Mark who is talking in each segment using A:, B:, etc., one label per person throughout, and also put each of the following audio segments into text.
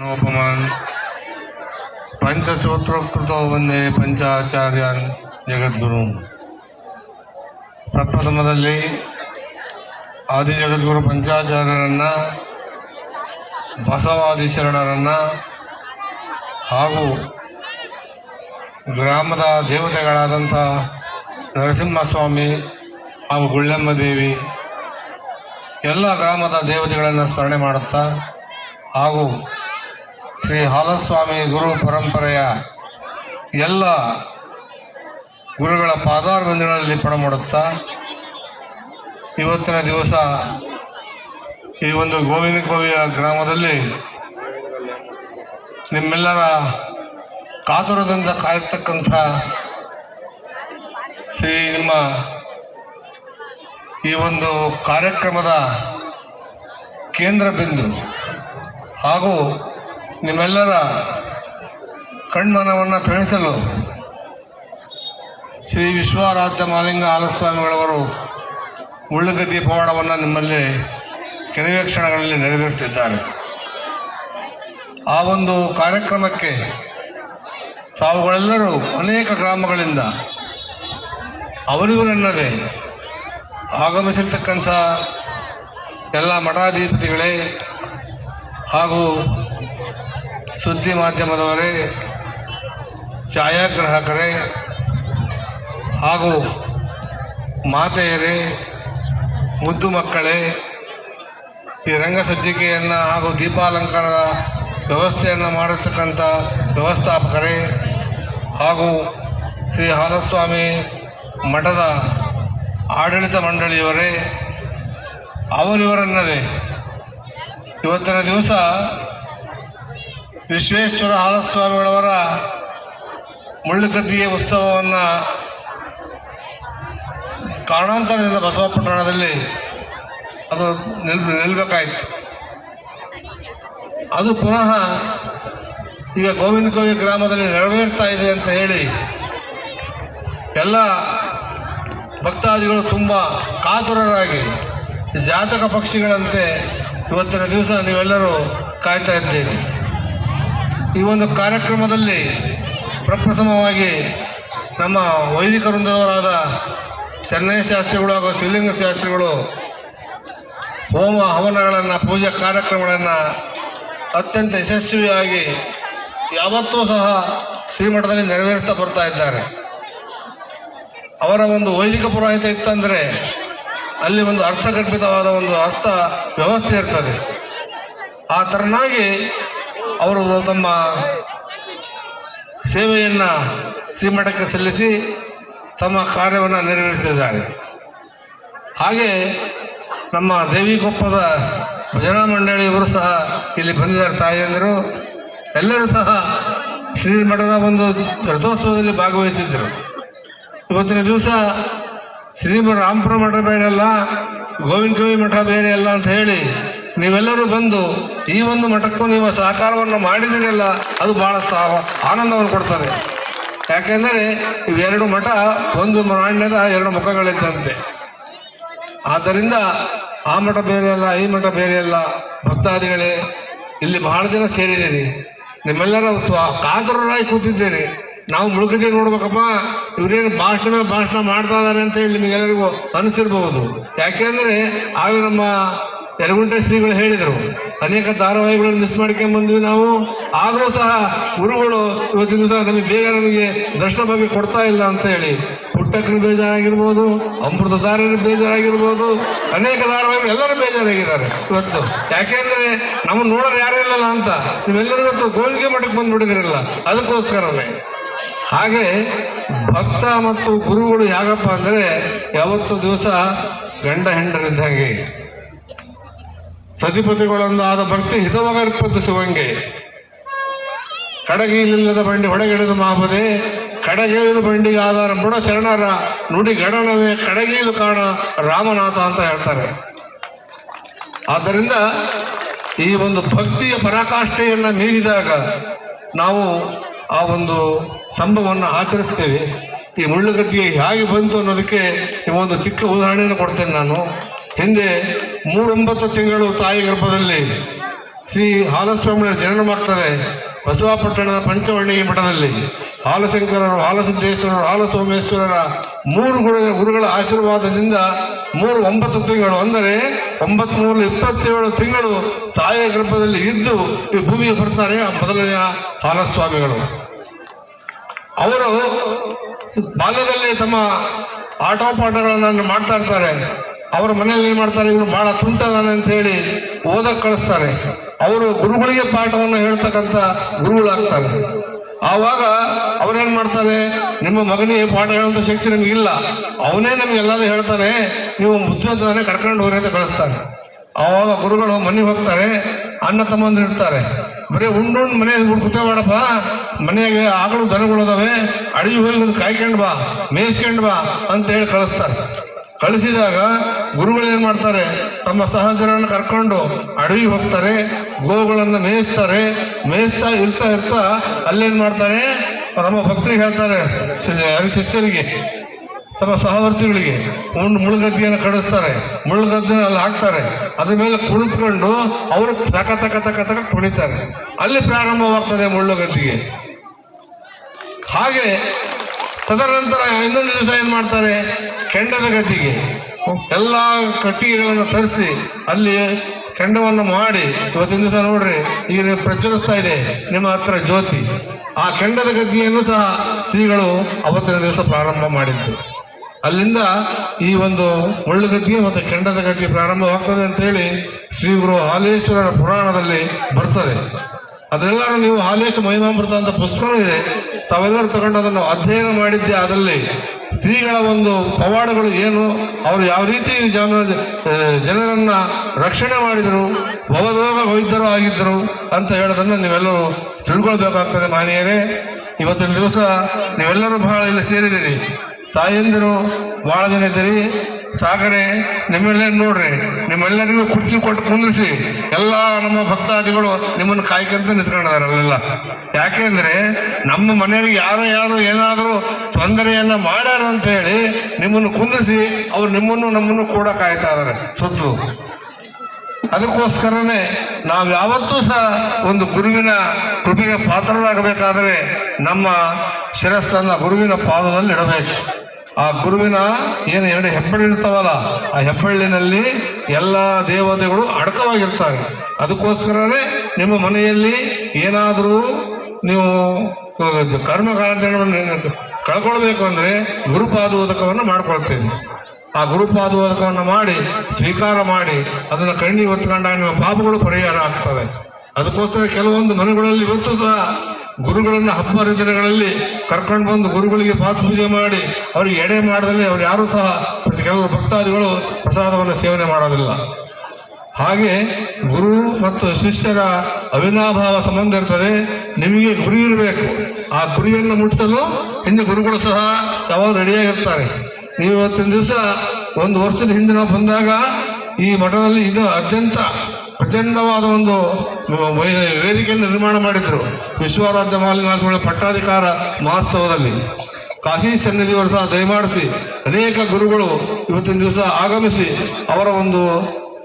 A: ನೋಪಮಾನ್ ಪಂಚಸೂತ್ರೋಕ್ತೋ ಒಂದೇ ಪಂಚಾಚಾರ್ಯ ಜಗದ್ಗುರು. ಪ್ರಪ್ರಥಮದಲ್ಲಿ ಆದಿ ಜಗದ್ಗುರು ಪಂಚಾಚಾರ್ಯರನ್ನು, ಬಸವಾದಿ ಶರಣರನ್ನು ಹಾಗೂ ಗ್ರಾಮದ ದೇವತೆಗಳಾದಂಥ ನರಸಿಂಹಸ್ವಾಮಿ ಹಾಗೂ ಗುಳ್ಳೆಮ್ಮ ದೇವಿ ಎಲ್ಲ ಗ್ರಾಮದ ದೇವತೆಗಳನ್ನು ಸ್ಮರಣೆ ಮಾಡುತ್ತಾ ಹಾಗೂ ಶ್ರೀ ಹಾಲಸ್ವಾಮಿ ಗುರು ಪರಂಪರೆಯ ಎಲ್ಲ ಗುರುಗಳ ಪಾದಾರವಿಂದಗಳಲ್ಲಿ ಮಾಡುತ್ತಾ, ಇವತ್ತಿನ ದಿವಸ ಈ ಒಂದು ಗೋವಿನ ಕೋವಿಯ ಗ್ರಾಮದಲ್ಲಿ ನಿಮ್ಮೆಲ್ಲರ ಕಾತುರದಿಂದ ಕಾಯಿರ್ತಕ್ಕಂಥ ಶ್ರೀ ನಿಮ್ಮ ಈ ಒಂದು ಕಾರ್ಯಕ್ರಮದ ಕೇಂದ್ರ ಬಿಂದು ಹಾಗೂ ನಿಮ್ಮೆಲ್ಲರ ಕಣ್ಮನವನ್ನು ತಿಳಿಸಲು ಶ್ರೀ ವಿಶ್ವಾರಾಧ್ಯ ಮಾಲಿಂಗ ಆಲಸ್ವಾಮಿಗಳವರು ಮುಳ್ಳುಗದ್ದಿ ಪವಾಡವನ್ನು ನಿಮ್ಮಲ್ಲಿ ಕೆಲವೇ ಕ್ಷಣಗಳಲ್ಲಿ ನೆರವೇರಿಸುತ್ತಿದ್ದಾರೆ. ಆ ಒಂದು ಕಾರ್ಯಕ್ರಮಕ್ಕೆ ತಾವುಗಳೆಲ್ಲರೂ ಅನೇಕ ಗ್ರಾಮಗಳಿಂದ ಅವರಿವರೆನ್ನದೇ ಆಗಮಿಸಿರ್ತಕ್ಕಂಥ ಎಲ್ಲ ಮಠಾಧಿಪತಿಗಳೇ ಹಾಗೂ ಸುದ್ದಿ ಮಾಧ್ಯಮದವರೇ ಛಾಯಾಗ್ರಾಹಕರೇ ಹಾಗೂ ಮಾತೆಯರೇ, ಮುದ್ದು ಮಕ್ಕಳೇ, ಈ ರಂಗಸಜ್ಜಿಕೆಯನ್ನು ಹಾಗೂ ದೀಪಾಲಂಕಾರದ ವ್ಯವಸ್ಥೆಯನ್ನು ಮಾಡಿರ್ತಕ್ಕಂಥ ವ್ಯವಸ್ಥಾಪಕರೇ ಹಾಗೂ ಶ್ರೀ ಹಾಲಸ್ವಾಮಿ ಮಠದ ಆಡಳಿತ ಮಂಡಳಿಯವರೇ, ಅವರಿವರನ್ನದೇ ಇವತ್ತಿನ ದಿವಸ ವಿಶ್ವೇಶ್ವರ ಹಾಲಸ್ವಾಮಿಗಳವರ ಮುಳ್ಳುಗದ್ದಿಗೆ ಉತ್ಸವವನ್ನು ಕಾರಣಾಂತರದಿಂದ ಬಸವಪಟ್ಟಣದಲ್ಲಿ ಅದು ನಿಲ್ ನಿಲ್ಲಬೇಕಾಯಿತು ಅದು ಪುನಃ ಈಗ ಗೋವಿಂದ ಕೋವಿ ಗ್ರಾಮದಲ್ಲಿ ನೆರವೇರ್ತಾ ಇದೆ ಅಂತ ಹೇಳಿ ಎಲ್ಲ ಭಕ್ತಾದಿಗಳು ತುಂಬ ಕಾತುರರಾಗಿ ಜಾತಕ ಪಕ್ಷಿಗಳಂತೆ ಇವತ್ತಿನ ದಿವಸ ನೀವೆಲ್ಲರೂ ಕಾಯ್ತಾ ಇದ್ದೀರಿ. ಈ ಒಂದು ಕಾರ್ಯಕ್ರಮದಲ್ಲಿ ಪ್ರಪ್ರಥಮವಾಗಿ ನಮ್ಮ ವೈದಿಕ ವೃಂದದವರಾದ ಚೆನ್ನೈ ಶಾಸ್ತ್ರಿಗಳು ಹಾಗೂ ಶಿವಲಿಂಗ ಶಾಸ್ತ್ರಿಗಳು ಹೋಮ ಹವನಗಳನ್ನು, ಪೂಜಾ ಕಾರ್ಯಕ್ರಮಗಳನ್ನು ಅತ್ಯಂತ ಯಶಸ್ವಿಯಾಗಿ ಯಾವತ್ತೂ ಸಹ ಶ್ರೀಮಠದಲ್ಲಿ ನೆರವೇರಿಸ್ತಾ ಬರ್ತಾ ಇದ್ದಾರೆ. ಅವರ ಒಂದು ವೈದಿಕ ಪುರಾಹಿತ ಇತ್ತಂದರೆ ಅಲ್ಲಿ ಒಂದು ಅರ್ಥಗರ್ಭಿತವಾದ ಒಂದು ಅರ್ಥ ವ್ಯವಸ್ಥೆ ಇರ್ತದೆ. ಆ ಥರನಾಗಿ ಅವರು ತಮ್ಮ ಸೇವೆಯನ್ನು ಶ್ರೀಮಠಕ್ಕೆ ಸಲ್ಲಿಸಿ ತಮ್ಮ ಕಾರ್ಯವನ್ನು ನೆರವೇರಿಸಿದ್ದಾರೆ. ಹಾಗೆ ನಮ್ಮ ದೇವಿಗೊಪ್ಪದ ಭಜನಾ ಮಂಡಳಿಯವರು ಸಹ ಇಲ್ಲಿ ಬಂದಿದ್ದಾರೆ ತಾಯಿಯಂದರು ಎಲ್ಲರೂ ಸಹ ಶ್ರೀಮಠದ ಒಂದು ರಥೋತ್ಸವದಲ್ಲಿ ಭಾಗವಹಿಸಿದ್ದರು. ಇವತ್ತಿನ ದಿವಸ ಶ್ರೀಮ ರಾಮಪುರ ಮಠ ಬೇರೆ ಅಲ್ಲ, ಗೋವಿಂದ ಕವಿ ಮಠ ಬೇರೆ ಅಲ್ಲ ಅಂತ ಹೇಳಿ ನೀವೆಲ್ಲರೂ ಬಂದು ಈ ಒಂದು ಮಠಕ್ಕೂ ನೀವು ಸಹಕಾರವನ್ನು ಮಾಡಿದಿರಲ್ಲ ಅದು ಭಾಳ ಸಹ ಆನಂದವನ್ನು ಕೊಡ್ತದೆ. ಯಾಕೆಂದರೆ ಇವೆರಡು ಮಠ ಒಂದು ನಾಣ್ಯದ ಎರಡು ಮುಖಗಳಿದ್ದಂತೆ. ಆದ್ದರಿಂದ ಆ ಮಠ ಬೇರೆ ಅಲ್ಲ ಈ ಮಠ ಬೇರೆ ಅಲ್ಲ ಭಕ್ತಾದಿಗಳೇ, ಇಲ್ಲಿ ಬಹಳ ಜನ ಸೇರಿದ್ದೀರಿ. ನಿಮ್ಮೆಲ್ಲರ ಕಾತುರರಾಗಿ ಕೂತಿದ್ದೀರಿ. ನಾವು ಮುಳುಗಡೆ ನೋಡ್ಬೇಕಪ್ಪ, ಇವರೇನು ಭಾಷಣ ಭಾಷಣ ಮಾಡ್ತಾ ಇದ್ದಾರೆ ಅಂತ ಹೇಳಿ ನಿಮಗೆಲ್ಲರಿಗೂ ಅನಿಸಿರ್ಬಹುದು. ಯಾಕೆಂದ್ರೆ ಆಗ ನಮ್ಮ ಯರಗುಂಟೆ ಶ್ರೀಗಳು ಹೇಳಿದರು. ಅನೇಕ ಧಾರಾವಾಹಿಗಳನ್ನು ಮಿಸ್ ಮಾಡ್ಕೊಂಡು ಬಂದ್ವಿ ನಾವು. ಆದರೂ ಸಹ ಗುರುಗಳು ಇವತ್ತಿನ ದಿವಸ ನಮಗೆ ಬೇಗ ನಮಗೆ ದರ್ಶನ ಬಗ್ಗೆ ಕೊಡ್ತಾ ಇಲ್ಲ ಅಂತ ಹೇಳಿ. ಪುಟ್ಟಕ್ಕನ ಬೇಜಾರಾಗಿರ್ಬೋದು, ಅಮೃತಧಾರನ ಬೇಜಾರಾಗಿರ್ಬೋದು, ಅನೇಕ ಧಾರಾವಾಹಿ ಎಲ್ಲರೂ ಬೇಜಾರಾಗಿದ್ದಾರೆ ಇವತ್ತು. ಯಾಕೆಂದ್ರೆ ನಮ್ಮ ನೋಡೋರು ಯಾರೂ ಇಲ್ಲಲ್ಲ ಅಂತ. ನೀವೆಲ್ಲರೂ ಇವತ್ತು ಗೋವಿಗೆ ಮಠಕ್ಕೆ ಬಂದ್ಬಿಟ್ಟಿದಿರಲ್ಲ ಅದಕ್ಕೋಸ್ಕರನೇ. ಹಾಗೆ ಭಕ್ತ ಮತ್ತು ಗುರುಗಳು ಯಾಕಪ್ಪ ಅಂದರೆ ಯಾವತ್ತು ದಿವಸ ಗಂಡ ಹೆಂಡರಿದ್ದ ಹಾಗೆ ಸತಿಪತಿಗಳೊಂದು ಆದ ಭಕ್ತಿ ಹಿತವಗರ್ಪಿಸುವಂಗೆ. ಕಡಗಿಲಿಲ್ಲದ ಬಂಡಿ ಹೊಡಗಿಡಿದು ಮಾಪದೆ, ಕಡಗೇಳು ಬಂಡಿಗೆ ಆಧಾರ ಬುಡ ಶರಣರ ನುಡಿ ಗಣನವೇ ಕಡಗೀಲು ಕಾಣ ರಾಮನಾಥ ಅಂತ ಹೇಳ್ತಾರೆ. ಆದ್ದರಿಂದ ಈ ಒಂದು ಭಕ್ತಿಯ ಪರಾಕಾಷ್ಠೆಯನ್ನು ಮೀರಿದಾಗ ನಾವು ಆ ಒಂದು ಸಂಭವವನ್ನು ಆಚರಿಸ್ತೇವೆ. ಈ ಮುಳ್ಳುಗದ್ದಿಗೆ ಹೇಗೆ ಬಂತು ಅನ್ನೋದಕ್ಕೆ ಒಂದು ಚಿಕ್ಕ ಉದಾಹರಣೆಯನ್ನು ಕೊಡ್ತೇನೆ ನಾನು. ಹಿಂದೆ ಮೂರೊಂಬತ್ತು ತಿಂಗಳು ತಾಯಿ ಗರ್ಭದಲ್ಲಿ ಶ್ರೀ ಹಾಲಸ್ವಾಮಿಯ ಜನನವಾಗ್ತದೆ ಬಸವಾಪಟ್ಟಣದ ಪಂಚವರ್ಣಿ ಮಠದಲ್ಲಿ ಹಾಲಶಂಕರರು, ಹಾಲಸಿದ್ದೇಶ್ವರರು, ಹಾಲಸೋಮೇಶ್ವರರ ಮೂರು ಗುರು, ಗುರುಗಳ ಆಶೀರ್ವಾದದಿಂದ ಮೂರು ಒಂಬತ್ತು ತಿಂಗಳು. ಅಂದರೆ ಒಂಬತ್ತು ಮೂರು ಇಪ್ಪತ್ತೇಳು ತಿಂಗಳು ತಾಯಿಯ ಗರ್ಭದಲ್ಲಿ ಇದ್ದು ಈ ಭೂಮಿಗೆ ಬರ್ತಾರೆ ಆ ಮೊದಲನೆಯ ಹಾಲಸ್ವಾಮಿಗಳು. ಅವರು ಬಾಲ್ಯದಲ್ಲಿ ತಮ್ಮ ಆಟೋಪಾಠಗಳನ್ನು ಮಾಡ್ತಾ ಇರ್ತಾರೆ. ಅವರ ಮನೆಯಲ್ಲಿ ಏನು ಮಾಡ್ತಾರೆ? ಇವರು ಬಹಳ ತುಂಟದಾನೆ ಅಂತ ಹೇಳಿ ಓದಕ್ಕೆ ಕಳಿಸ್ತಾರೆ. ಅವರು ಗುರುಗಳಿಗೆ ಪಾಠವನ್ನು ಹೇಳ್ತಕ್ಕಂಥ ಗುರುಗಳಾಗ್ತಾರೆ. ಆವಾಗ ಅವ್ರೇನ್ ಮಾಡ್ತಾರೆ? ನಿಮ್ಮ ಮಗನಿಗೆ ಪಾಠ ಹೇಳುವಂಥ ಶಕ್ತಿ ನಮಗಿಲ್ಲ ಅವನೇ ನಮಗೆಲ್ಲದೂ ಹೇಳ್ತಾನೆ, ನೀವು ಬುದ್ಧಿವಂತನೇ ಕರ್ಕೊಂಡು ಹೋಗಿ ಅಂತ ಕಳಿಸ್ತಾರೆ ಆವಾಗ ಗುರುಗಳು ಮನೆಗೆ ಹೋಗ್ತಾರೆ, ಅಣ್ಣ ತಮ್ಮಂದ್ರೆ ಇರ್ತಾರೆ. ಬರೀ ಉಂಡು ಮನೆಗೆ ಹುಡ್ಕುತ್ತೆ ಮಾಡಪ್ಪ ಮನೆಗೆ ಆಕಳು ದನಗಳು ಅದಾವೆ. ಅಡಿಗೆ ಹೋಗಿ ಒಂದು ಕಾಯ್ಕೊಂಡು ಬಾ, ಮೇಯಿಸ್ಕೊಂಡು ಬಾ ಅಂತ ಹೇಳಿ ಕಳಿಸ್ತಾರೆ. ಕಳಿಸಿದಾಗ ಗುರುಗಳು ಏನ್ ಮಾಡ್ತಾರೆ? ತಮ್ಮ ಸಹಜರನ್ನು ಕರ್ಕೊಂಡು ಅಡವಿ ಹೋಗ್ತಾರೆ, ಗೋಗಳನ್ನು ಮೇಯಿಸ್ತಾರೆ, ಮೇಯಿಸ್ತಾ ಇರ್ತಾ ಇರ್ತಾ ಅಲ್ಲೇನ್ ಮಾಡ್ತಾರೆ? ನಮ್ಮ ಭಕ್ತರಿಗೆ ಹೇಳ್ತಾರೆ ಶಿಷ್ಯರಿಗೆ, ತಮ್ಮ ಸಹವರ್ತಿಗಳಿಗೆ ಒಂದು ಮುಳುಗದ್ದಿಯನ್ನು ಕಡಿಸ್ತಾರೆ, ಮುಳುಗದ್ದಿನ ಅಲ್ಲಿ ಹಾಕ್ತಾರೆ, ಅದ್ರ ಮೇಲೆ ಕುಳಿತುಕೊಂಡು ಅವರು ತಕ ತಕ ತಕ ತಕ ಕುಣಿತಾರೆ. ಅಲ್ಲಿ ಪ್ರಾರಂಭವಾಗ್ತದೆ ಮುಳ್ಳುಗದ್ದಿಗೆ. ಹಾಗೆ ತದನಂತರ ಇನ್ನೊಂದು ದಿವಸ ಏನು ಮಾಡ್ತಾರೆ? ಕೆಂಡದ ಗದ್ದಿಗೆ ಎಲ್ಲ ಕಟ್ಟಿಗೆಗಳನ್ನು ತರಿಸಿ ಅಲ್ಲಿ ಕೆಂಡವನ್ನು ಮಾಡಿ, ಇವತ್ತಿನ ದಿವಸ ನೋಡ್ರಿ, ಈಗ ನೀವು ಪ್ರಜ್ವಲಿಸ್ತಾ ಇದೆ, ನಿಮ್ಮ ಹತ್ರ ಜ್ಯೋತಿ. ಆ ಕೆಂಡದ ಗದ್ದಿಯನ್ನು ಸಹ ಶ್ರೀಗಳು ಅವತ್ತಿನ ದಿವಸ ಪ್ರಾರಂಭ ಮಾಡಿದ್ದು ಅಲ್ಲಿಂದ ಈ ಒಂದು ಮುಳ್ಳುಗದ್ದಿ ಮತ್ತು ಕೆಂಡದ ಗದ್ದೆ ಪ್ರಾರಂಭವಾಗ್ತದೆ ಅಂತೇಳಿ ಶ್ರೀ ಗುರು ಹಾಲೇಶ್ವರರ ಪುರಾಣದಲ್ಲಿ ಬರ್ತದೆ. ಅದನ್ನೆಲ್ಲ ನೀವು ಹಾಲೇಶ ಮಹಿಮಾಮೃತ ಅಂತ ಪುಸ್ತಕ ಇದೆ ತಾವೆಲ್ಲರೂ ತಗೊಂಡು ಅದನ್ನು ಅಧ್ಯಯನ ಮಾಡಿದ್ದೆ. ಅದರಲ್ಲಿ ಸ್ತ್ರೀಗಳ ಒಂದು ಪವಾಡಗಳು ಏನು? ಅವರು ಯಾವ ರೀತಿ ಜನ ಜನರನ್ನ ರಕ್ಷಣೆ ಮಾಡಿದರು? ಭವದೋಗ ವೈದ್ಯರು ಆಗಿದ್ದರು ಅಂತ ಹೇಳೋದನ್ನು ನೀವೆಲ್ಲರೂ ತಿಳ್ಕೊಳ್ಬೇಕಾಗ್ತದೆ ಮಾನಿಯರೇ. ಇವತ್ತಿನ ದಿವಸ ನೀವೆಲ್ಲರೂ ಬಹಳ ಇಲ್ಲಿ ಸೇರಿದ್ದೀರಿ. ತಾಯಂದಿರು ಭಾಳ ಜನ ಇದ್ದೀರಿ. ಸಾಗರೆ ನಿಮ್ಮೆಲ್ಲ ನೋಡ್ರಿ. ನಿಮ್ಮೆಲ್ಲರಿಗೂ ಕುರ್ಚಿ ಕೊಟ್ಟು ಕುಂದಿರಿಸಿ. ಎಲ್ಲ ನಮ್ಮ ಭಕ್ತಾದಿಗಳು ನಿಮ್ಮನ್ನು ಕಾಯ್ಕಂತ ನಿಂತ್ಕೊಂಡಿದ್ದಾರೆ ಅಲ್ಲೆಲ್ಲ. ಯಾಕೆಂದ್ರೆ ನಮ್ಮ ಮನೆಯಲ್ಲಿ ಯಾರು ಯಾರು ಏನಾದರೂ ತೊಂದರೆಯನ್ನ ಮಾಡ್ಯಾರ ಅಂತ ಹೇಳಿ ನಿಮ್ಮನ್ನು ಕುಂದಿರಿಸಿ, ಅವ್ರು ನಿಮ್ಮನ್ನು ನಮ್ಮನ್ನು ಕೂಡ ಕಾಯ್ತಾ ಇದ್ದಾರೆ. ಸುತ್ತು. ಅದಕ್ಕೋಸ್ಕರನೇ ನಾವು ಯಾವತ್ತೂ ಸಹ ಒಂದು ಗುರುವಿನ ಕೃಪೆಗೆ ಪಾತ್ರರಾಗಬೇಕಾದರೆ ನಮ್ಮ ಶಿರಸ್ಸನ್ನ ಗುರುವಿನ ಪಾದದಲ್ಲಿ ಇಡಬೇಕು. ಆ ಗುರುವಿನ ಏನು ಎರಡು ಹೆಬ್ಬೆಳ್ಳು ಇರ್ತಾವಲ್ಲ, ಆ ಹೆಬ್ಬೆರಳಿನಲ್ಲಿ ಎಲ್ಲ ದೇವತೆಗಳು ಅಡಕವಾಗಿರ್ತಾರೆ. ಅದಕ್ಕೋಸ್ಕರನೇ ನಿಮ್ಮ ಮನೆಯಲ್ಲಿ ಏನಾದರೂ ನೀವು ಕರ್ಮ ಕಳ್ಕೊಳ್ಬೇಕು ಅಂದರೆ ಗುರುಪಾದೋದಕವನ್ನು ಮಾಡ್ಕೊಳ್ತೇವೆ ಆ ಗುರುಪಾದೋದಕವನ್ನು ಮಾಡಿ, ಸ್ವೀಕಾರ ಮಾಡಿ, ಅದನ್ನು ಕಣ್ಣಿ ಹೊತ್ಕೊಂಡಾಗ ನಿಮ್ಮ ಪಾಪಗಳು ಪರಿಹಾರ ಆಗ್ತವೆ. ಅದಕ್ಕೋಸ್ಕರ ಕೆಲವೊಂದು ಮನೆಗಳಲ್ಲಿ ಇವತ್ತು ಸಹ ಗುರುಗಳನ್ನು ಹಬ್ಬ ಹರಿದಿನಗಳಲ್ಲಿ ಕರ್ಕೊಂಡು ಬಂದು ಗುರುಗಳಿಗೆ ಪಾತ್ ಪೂಜೆ ಮಾಡಿ, ಅವರಿಗೆ ಎಡೆ ಮಾಡದಲ್ಲಿ ಅವ್ರು ಯಾರೂ ಸಹ ಕೆಲವರು ಭಕ್ತಾದಿಗಳು ಪ್ರಸಾದವನ್ನು ಸೇವನೆ ಮಾಡೋದಿಲ್ಲ. ಹಾಗೆ ಗುರು ಮತ್ತು ಶಿಷ್ಯರ ಅವಿನಾಭಾವ ಸಂಬಂಧ ಇರ್ತದೆ, ನಿಮಗೆ ಗುರಿ ಇರಬೇಕು. ಆ ಗುರಿಯನ್ನು ಮುಟ್ಟಿಸಲು ಹಿಂದೆ ಗುರುಗಳು ಸಹ ಯಾವಾಗ ರೆಡಿಯಾಗಿರ್ತಾರೆ ಇವತ್ತಿನ ದಿವಸ ಒಂದು ವರ್ಷದ ಹಿಂದೆ ನಾವು ಬಂದಾಗ ಈ ಮಠದಲ್ಲಿ ಇದು ಅತ್ಯಂತ ಪ್ರಚಂಡವಾದ ಒಂದು ವೇದಿಕೆಯನ್ನು ನಿರ್ಮಾಣ ಮಾಡಿದ್ರು. ವಿಶ್ವರಾಧ್ಯ ಮಾಲಿನಾಥಗಳ ಪಟ್ಟಾಧಿಕಾರ ಮಹೋತ್ಸವದಲ್ಲಿ. ಕಾಶಿ ಸನ್ನಿಧಿಯವರು ಸಹ ದಯಮಾಡಿಸಿ ಅನೇಕ ಗುರುಗಳು ಇವತ್ತಿನ ದಿವಸ ಆಗಮಿಸಿ ಅವರ ಒಂದು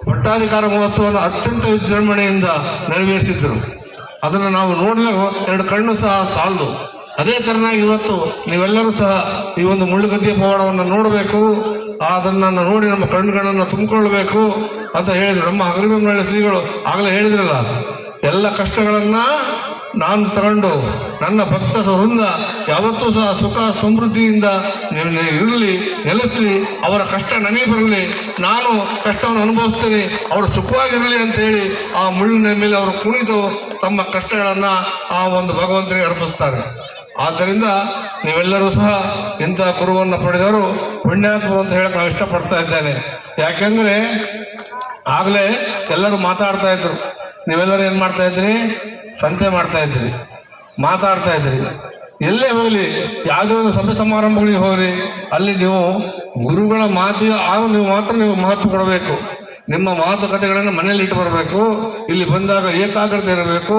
A: ಪಟ್ಟಾಧಿಕಾರ ಮಹೋತ್ಸವವನ್ನು ಅತ್ಯಂತ ವಿಜೃಂಭಣೆಯಿಂದ ನೆರವೇರಿಸಿದ್ದರು ಅದನ್ನು ನಾವು ನೋಡಲು ಎರಡು ಕಣ್ಣು ಸಹ ಸಾಲದು. ಅದೇ ತರನಾಗಿ ಇವತ್ತು ನೀವೆಲ್ಲರೂ ಸಹ ಈ ಒಂದು ಮುಳ್ಳುಗದ್ದಿಯ ಪವಾಡವನ್ನು ನೋಡಬೇಕು. ಅದನ್ನು ನೋಡಿ ನಮ್ಮ ಕಣ್ಣುಗಳನ್ನು ತುಂಬಿಕೊಳ್ಬೇಕು ಅಂತ ಹೇಳಿದ್ರು. ನಮ್ಮ ಹಗಲಿಬೆಂಗಳ ಶ್ರೀಗಳು ಆಗಲೇ ಹೇಳಿದ್ರಲ್ಲ, ಎಲ್ಲ ಕಷ್ಟಗಳನ್ನು ನಾನು ತಗೊಂಡು ನನ್ನ ಭಕ್ತ ವೃಂದ ಯಾವತ್ತೂ ಸಹ ಸುಖ ಸಮೃದ್ಧಿಯಿಂದ ಇರಲಿ, ನೆಲೆಸಲಿ, ಅವರ ಕಷ್ಟ ನನಗೆ ಬರಲಿ, ನಾನು ಕಷ್ಟವನ್ನು ಅನುಭವಿಸ್ತೇನೆ, ಅವರು ಸುಖವಾಗಿರಲಿ ಅಂತ ಹೇಳಿ ಆ ಮುಳ್ಳಿನ ಮೇಲೆ ಅವರು ಕುಣಿದು ತಮ್ಮ ಕಷ್ಟಗಳನ್ನು ಆ ಒಂದು ಭಗವಂತನಿಗೆ ಅರ್ಪಿಸ್ತಾರೆ. ಆದ್ದರಿಂದ ನೀವೆಲ್ಲರೂ ಸಹ ಇಂಥ ಗುರುವನ್ನು ಪಡೆದವರು ಪುಣ್ಯಾತ್ಮರು ಅಂತ ಹೇಳಕ್ಕೆ ನಾವು ಇಷ್ಟಪಡ್ತಾ ಇದ್ದೇನೆ. ಯಾಕೆಂದರೆ ಆಗಲೇ ಎಲ್ಲರೂ ಮಾತಾಡ್ತಾ ಇದ್ರು. ನೀವೆಲ್ಲರೂ ಏನು ಮಾಡ್ತಾ ಇದ್ರಿ ಸಂತೆ ಮಾಡ್ತಾ ಇದ್ರಿ ಮಾತಾಡ್ತಾ ಇದ್ರಿ ಎಲ್ಲೇ ಹೋಗಲಿ, ಯಾವುದೇ ಒಂದು ಸಭೆ ಸಮಾರಂಭಗಳಿಗೆ ಹೋಗ್ರಿ, ಅಲ್ಲಿ ನೀವು ಗುರುಗಳ ಮಾತಿಗೆ ಆಗ ನೀವು ಮಾತ್ರ ನೀವು ಮಹತ್ವ ಕೊಡಬೇಕು. ನಿಮ್ಮ ಮಾತುಕತೆಗಳನ್ನು ಮನೆಯಲ್ಲಿ ಇಟ್ಟು ಬರಬೇಕು, ಇಲ್ಲಿ ಬಂದಾಗ ಏಕಾಗ್ರತೆ ಇರಬೇಕು,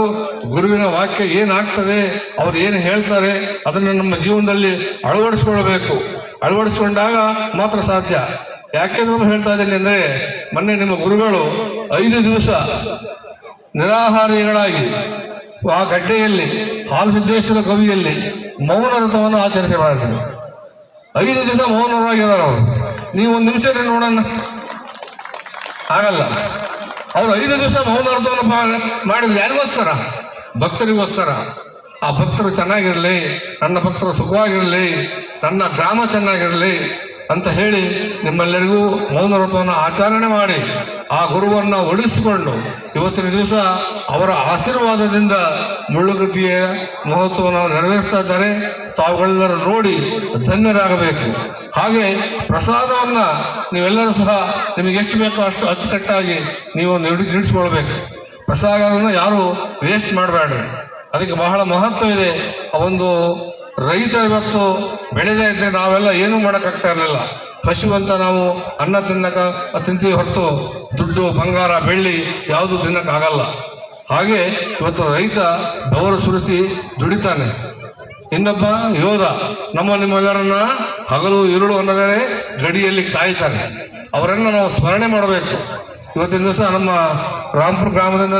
A: ಗುರುವಿನ ವಾಕ್ಯ ಏನಾಗ್ತದೆ, ಅವ್ರು ಏನು ಹೇಳ್ತಾರೆ, ಅದನ್ನು ನಮ್ಮ ಜೀವನದಲ್ಲಿ ಅಳವಡಿಸ್ಕೊಳ್ಬೇಕು ಅಳವಡಿಸ್ಕೊಂಡಾಗ ಮಾತ್ರ ಸಾಧ್ಯ. ಯಾಕೆ ಹೇಳ್ತಾ ಇದ್ದೀನಿ ಅಂದರೆ, ಮೊನ್ನೆ ನಿಮ್ಮ ಗುರುಗಳು ಐದು ದಿವಸ ನಿರಾಹಾರಿಗಳಾಗಿ ಆ ಗಡ್ಡೆಯಲ್ಲಿ, ಹಾಲಸಿದ್ದೇಶ್ವರ ಕವಿಯಲ್ಲಿ ಮೌನ ವ್ರತವನ್ನು ಆಚರಿಸಿ ಮಾಡಿದ್ರು ಐದು ದಿವಸ ಮೌನರಾಗಿದ್ದಾರೆ ಅವರು. ನೀವು ಒಂದು ನಿಮಿಷ ನೋಡೋಣ. ಆಗಲ್ಲ. ಅವರು ಐದು ದಿವಸ ಮೌನಾರ್ಧವನ್ನು ಮಾಡಿದ್ರು ಯಾರಿಗೋಸ್ಕರ ಭಕ್ತರಿಗೋಸ್ಕರ ಆ ಭಕ್ತರು ಚೆನ್ನಾಗಿರಲಿ, ನನ್ನ ಭಕ್ತರು ಸುಖವಾಗಿರಲಿ, ನನ್ನ ಗ್ರಾಮ ಚೆನ್ನಾಗಿರಲಿ ಅಂತ ಹೇಳಿ ನಿಮ್ಮೆಲ್ಲರಿಗೂ ಮೌನ ವ್ರತವನ್ನು ಆಚರಣೆ ಮಾಡಿ ಆ ಗುರುವನ್ನು ಉಳಿಸಿಕೊಂಡು ಇವತ್ತಿನ ದಿವಸ ಅವರ ಆಶೀರ್ವಾದದಿಂದ ಮುಳ್ಳುಗದ್ದಿಯ ಮಹತ್ವವನ್ನು ನೆರವೇರಿಸ್ತಾ ಇದ್ದಾರೆ. ತಾವುಗಳೆಲ್ಲರೂ ನೋಡಿ ಧನ್ಯರಾಗಬೇಕು. ಹಾಗೆ ಪ್ರಸಾದವನ್ನ ನೀವೆಲ್ಲರೂ ಸಹ ನಿಮಗೆ ಎಷ್ಟು ಬೇಕೋ ಅಷ್ಟು ಅಚ್ಚುಕಟ್ಟಾಗಿ ನೀವು ನೀಡಿ ನೀಡಿಸ್ಕೊಳ್ಬೇಕು ಪ್ರಸಾದವನ್ನು ಯಾರು ವೇಸ್ಟ್ ಮಾಡಬೇಡ್ರಿ. ಅದಕ್ಕೆ ಬಹಳ ಮಹತ್ವ ಇದೆ ಆ ಒಂದು ರೈತ ಇವತ್ತು ಬೆಳೆದೇ ಇದ್ರೆ ನಾವೆಲ್ಲ ಏನೂ ಮಾಡೋಕ್ಕಾಗ್ತಾ ಇರಲಿಲ್ಲ. ಪಶು ಅಂತ ನಾವು ಅನ್ನ ತಿನ್ನಕ ತಿಂತೀವಿ ಹೊರತು ದುಡ್ಡು, ಬಂಗಾರ, ಬೆಳ್ಳಿ ಯಾವುದು ತಿನ್ನಕ್ಕಾಗಲ್ಲ ಹಾಗೆ ಇವತ್ತು ರೈತ ಬೆವರು ಸುರಿಸಿ ದುಡಿತಾನೆ. ಇನ್ನೊಬ್ಬ ಯೋಧ ನಮ್ಮ ನಿಮ್ಮೆಲ್ಲರನ್ನ ಹಗಲು ಇರುಳು ಅನ್ನದೇ ಗಡಿಯಲ್ಲಿ ಕಾಯ್ತಾನೆ. ಅವರನ್ನು ನಾವು ಸ್ಮರಣೆ ಮಾಡಬೇಕು. ಇವತ್ತಿನ ದಿವಸ ನಮ್ಮ ರಾಮ್ಪುರ್ ಗ್ರಾಮದಿಂದ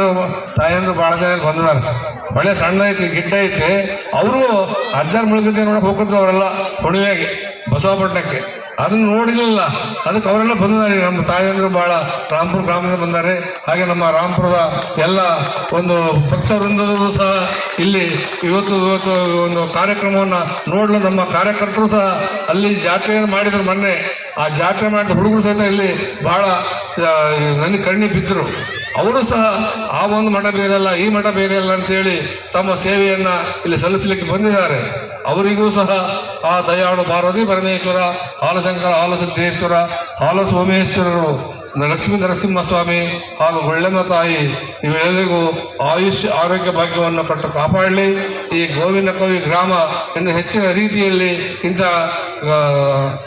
A: ತಾಯಂದ್ರು ಭಾಳ ಜನ ಬಂದಿದ್ದಾರೆ. ಒಳ್ಳೆ ಸಣ್ಣ ಐತಿ, ಗಿಡ್ಡ ಐತಿ. ಅವರು ಅಜ್ಜಾರ ಮುಳುಗದೆ ನೋಡಕ್ಕೆ ಹೋಗಿದ್ರು ಅವರೆಲ್ಲ ಹುಣಿವೆಗೆ ಬಸವಪಟ್ಟಣಕ್ಕೆ. ಅದನ್ನ ನೋಡಿರಲಿಲ್ಲ. ಅದಕ್ಕೆ ಅವರೆಲ್ಲ ಬಂದಿದ್ದಾರೆ. ನಮ್ಮ ತಾಯಂದ್ರು ಭಾಳ ರಾಮ್ಪುರ ಗ್ರಾಮದಿಂದ ಬಂದಾರೆ. ಹಾಗೆ ನಮ್ಮ ರಾಮ್ಪುರದ ಎಲ್ಲ ಒಂದು ಭಕ್ತ ಸಹ ಇಲ್ಲಿ ಇವತ್ತು ಇವತ್ತು ಒಂದು ಕಾರ್ಯಕ್ರಮವನ್ನು ನೋಡಲು. ನಮ್ಮ ಕಾರ್ಯಕರ್ತರು ಸಹ ಅಲ್ಲಿ ಜಾತ್ರೆಯನ್ನು ಮಾಡಿದ್ರು ಮೊನ್ನೆ. ಆ ಜಾತ್ರೆ ಮಾಡಿದ ಹುಡುಗರು ಸಹಿತ ಇಲ್ಲಿ ಬಹಳ ನನಗೆ ಕಣ್ಣಿ ಬಿದ್ದರು. ಅವರು ಸಹ, ಆ ಒಂದು ಮಠ ಬೇರೆಲ್ಲ ಈ ಮಠ ಬೇರೆಯಲ್ಲ ಅಂತೇಳಿ ತಮ್ಮ ಸೇವೆಯನ್ನು ಇಲ್ಲಿ ಸಲ್ಲಿಸಲಿಕ್ಕೆ ಬಂದಿದ್ದಾರೆ. ಅವರಿಗೂ ಸಹ ಆ ದಯಾಳು ಪಾರ್ವತಿ ಪರಮೇಶ್ವರ, ಹಾಲಶಂಕರ, ಹಾಲಸಿದ್ದೇಶ್ವರ ಹಾಲ ಸೋಮೇಶ್ವರರು ಲಕ್ಷ್ಮೀ ನರಸಿಂಹಸ್ವಾಮಿ ಹಾಗೂ ಒಳ್ಳೆಮ್ಮ ತಾಯಿ, ನೀವೆಲ್ಲರಿಗೂ ಆಯುಷ್ಯ ಆರೋಗ್ಯ ಭಾಗ್ಯವನ್ನು ಕೊಟ್ಟು ಕಾಪಾಡಲಿ. ಈ ಗೋವಿನ ಕವಿ ಗ್ರಾಮ ಇನ್ನು ಹೆಚ್ಚಿನ ರೀತಿಯಲ್ಲಿ ಇಂಥ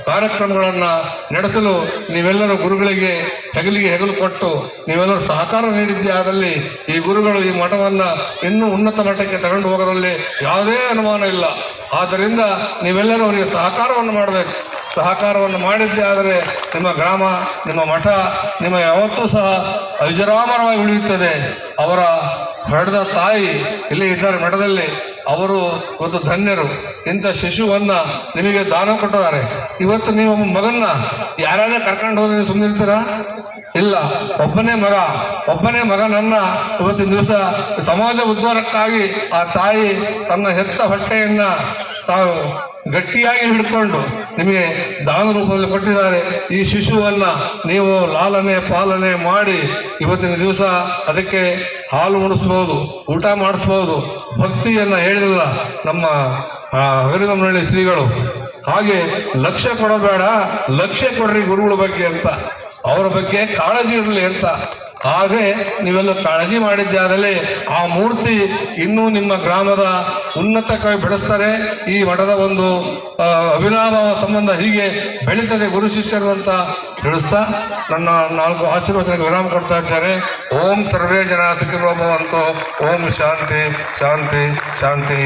A: ಕಾರ್ಯಕ್ರಮಗಳನ್ನು ನಡೆಸಲು ನೀವೆಲ್ಲರೂ ಗುರುಗಳಿಗೆ ಹೆಗಲಿಗೆ ಹೆಗಲು ಕೊಟ್ಟು ನೀವೆಲ್ಲರೂ ಸಹಕಾರ ನೀಡಿದ್ದೇ ಆದಲ್ಲಿ ಈ ಗುರುಗಳು ಈ ಮಠವನ್ನು ಇನ್ನೂ ಉನ್ನತ ಮಟ್ಟಕ್ಕೆ ತಗೊಂಡು ಹೋಗೋದರಲ್ಲಿ ಯಾವುದೇ ಅನುಮಾನ ಇಲ್ಲ. ಆದ್ದರಿಂದ ನೀವೆಲ್ಲರೂ ಅವರಿಗೆ ಸಹಕಾರವನ್ನು ಮಾಡಬೇಕು. ಸಹಕಾರವನ್ನು ಮಾಡಿದ್ದೆ, ಆದರೆ ನಿಮ್ಮ ಗ್ರಾಮ, ನಿಮ್ಮ ಮಠ ನಿಮ್ಮ ಯಾವತ್ತೂ ಸಹ ಅವಿಜರಾಮರವಾಗಿ ಉಳಿಯುತ್ತದೆ. ಅವರ ಹೊಡೆದ ತಾಯಿ ಇಲ್ಲಿ ಇದ್ದಾರೆ ಮಠದಲ್ಲಿ. ಅವರು ಇವತ್ತು ಧನ್ಯರು. ಇಂಥ ಶಿಶುವನ್ನ ನಿಮಗೆ ದಾನ ಕೊಟ್ಟಿದ್ದಾರೆ. ಇವತ್ತು ನೀವು ಮಗನ್ನ ಯಾರ್ಯಾರೇ ಕರ್ಕೊಂಡು ಹೋದ್ರೆ ಸುಮ್ಮನೆ ಇರ್ತೀರಾ? ಇಲ್ಲ. ಒಬ್ಬನೇ ಮಗ, ಒಬ್ಬನೇ ಮಗನನ್ನ ಇವತ್ತಿನ ದಿವಸ ಸಮಾಜ ಉದ್ಧಾರಕ್ಕಾಗಿ ಆ ತಾಯಿ ತನ್ನ ಹೆತ್ತ ಹೊಟ್ಟೆಯನ್ನ ತಾವು ಗಟ್ಟಿಯಾಗಿ ಹಿಡ್ಕೊಂಡು ನಿಮಗೆ ದಾನ ರೂಪದಲ್ಲಿ ಕೊಟ್ಟಿದ್ದಾರೆ. ಈ ಶಿಶುವನ್ನ ನೀವು ಲಾಲನೆ ಪಾಲನೆ ಮಾಡಿ ಇವತ್ತಿನ ದಿವಸ ಅದಕ್ಕೆ ಹಾಲು ಉಣಿಸ್ಬೋದು ಊಟ ಮಾಡಿಸ್ಬೋದು ಭಕ್ತಿಯನ್ನ ಹೇಳಿಲ್ಲ ನಮ್ಮ ಆ, ಹಗರಿಗಮನಹಳ್ಳಿ ಶ್ರೀಗಳು. ಹಾಗೆ ಲಕ್ಷ್ಯ ಕೊಡಬೇಡ ಲಕ್ಷ್ಯ ಕೊಡ್ರಿ ಗುರುಗಳ ಬಗ್ಗೆ ಅಂತ. ಅವರ ಬಗ್ಗೆ ಕಾಳಜಿ ಇರಲಿ ಅಂತ. ಹಾಗೆ ನೀವೆಲ್ಲ ಕಾಳಜಿ ಮಾಡಿದ್ದಾದಲ್ಲಿ ಆ ಮೂರ್ತಿ ಇನ್ನೂ ನಿಮ್ಮ ಗ್ರಾಮದ ಉನ್ನತಕ್ಕಾಗಿ ಬೆಳೆಸ್ತಾರೆ. ಈ ಮಠದ ಒಂದು ಅವಿರಾಮ ಸಂಬಂಧ ಹೀಗೆ ಬೆಳೀತದೆ ಗುರು ಶಿಷ್ಯರು ಅಂತ ತಿಳಿಸ್ತಾ ನನ್ನ ನಾಲ್ಕು ಆಶೀರ್ವಚನಕ್ಕೆ ವಿರಾಮ ಕೊಡ್ತಾ ಇದ್ದಾರೆ ಓಂ ಸರ್ವೇ ಜನ ಸುಖಿರೋಭವಂತು ಓಂ ಶಾಂತಿ ಶಾಂತಿ ಶಾಂತಿ.